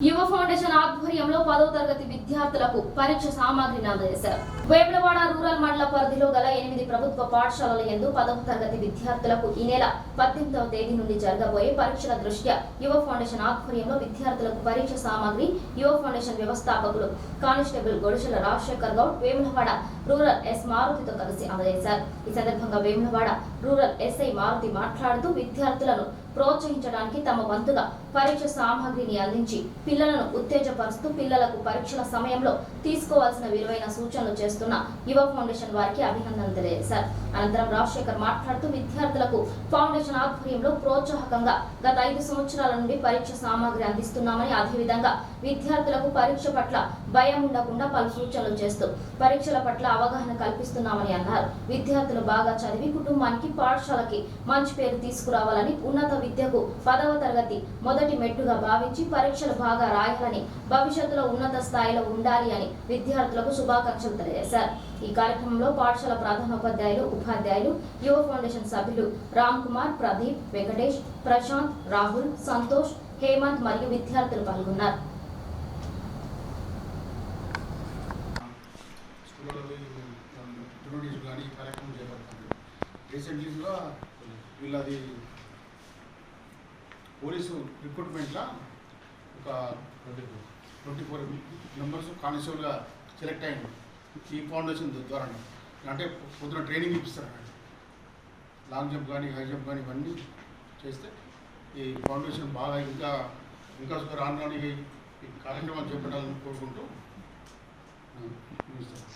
యువ ఫౌండేషన్ ఆధ్వర్యంలో పదో తరగతి విద్యార్థులకు పరీక్ష సామాగ్రిని అందజేశారు. వేములవాడ రూరల్ మండల పరిధిలో గల ఎనిమిది ప్రభుత్వ పాఠశాలల యందు పదవ తరగతి విద్యార్థులకు ఈ నెల పద్దెనిమిదవ తేదీ నుండి జరగబోయే పరీక్షల దృష్ట్యా యువ ఫౌండేషన్ ఆధ్వర్యంలో విద్యార్థులకు పరీక్ష సామాగ్రి యువ ఫౌండేషన్ వ్యవస్థాపకులు constable Godishala Rajashekar Goud Vemulawada rural S మారుతితో కలిసి అందజేశారు. ఈ సందర్భంగా వేములవాడ రూరల్ ఎస్ఐ మారుతి మాట్లాడుతూ విద్యార్థులను ప్రోత్సహించడానికి తమ వంతుగా పరీక్ష సామాగ్రిని అందించి పిల్లలను ఉత్తేజపరుస్తూ పిల్లలకు పరీక్షల సమయంలో తీసుకోవాల్సిన విలువైన సూచనలు చేస్తున్న యువ ఫౌండేషన్ వారికి అభినందనలు తెలియజేశారు. అనంతరం రాజశేఖర్ మాట్లాడుతూ విద్యార్థులకు ఫౌండేషన్ ఆధ్వర్యంలో ప్రోత్సాహకంగా గత ఐదు సంవత్సరాల నుండి పరీక్ష సామాగ్రి అందిస్తున్నామని అదేవిధంగా విద్యార్థులకు పరీక్ష పట్ల భయం ఉండకుండా పలు సూచనలు చేస్తూ పరీక్షల పట్ల అవగాహన కల్పిస్తున్నామని అన్నారు. విద్యార్థులు బాగా చదివి కుటుంబానికి పాఠశాలకి మంచి పేరు తీసుకురావాలని ఉన్నత విద్యకు పదవ తరగతి మొదటి మెట్టుగా భావించి పరీక్షలు బాగా రాయాలని భవిష్యత్తులో ఉన్నత స్థాయిలో ఉండాలి అని విద్యార్థులకు శుభాకాంక్షలు తెలియజేశారు. ఈ కార్యక్రమంలో పాఠశాల ప్రధానోపాధ్యాయులు ఉపాధ్యాయులు యువ ఫౌండేషన్ సభ్యులు రామ్ కుమార్ ప్రదీప్ వెంకటేష్ ప్రశాంత్ రాహుల్ సంతోష్ హేమంత్ మరియు విద్యార్థులు పాల్గొన్నారు. రీసెంట్లీగా వీళ్ళది పోలీసు రిక్రూట్మెంట్లో ఒక ట్వంటీ ఫోర్ మెంబర్స్ కానిస్టేబుల్గా సెలెక్ట్ అయ్యాను ఈ ఫౌండేషన్ ద్వారా అంటే పొద్దున ట్రైనింగ్ ఇప్పిస్తారు లాంగ్ జంప్ కానీ హై జంప్ కానీ ఇవన్నీ చేస్తే ఈ ఫౌండేషన్ బాగా ఇంకా ఇంకా రాను రాను ఈ కార్యక్రమాలు చేపట్టాలని కోరుకుంటూ సార్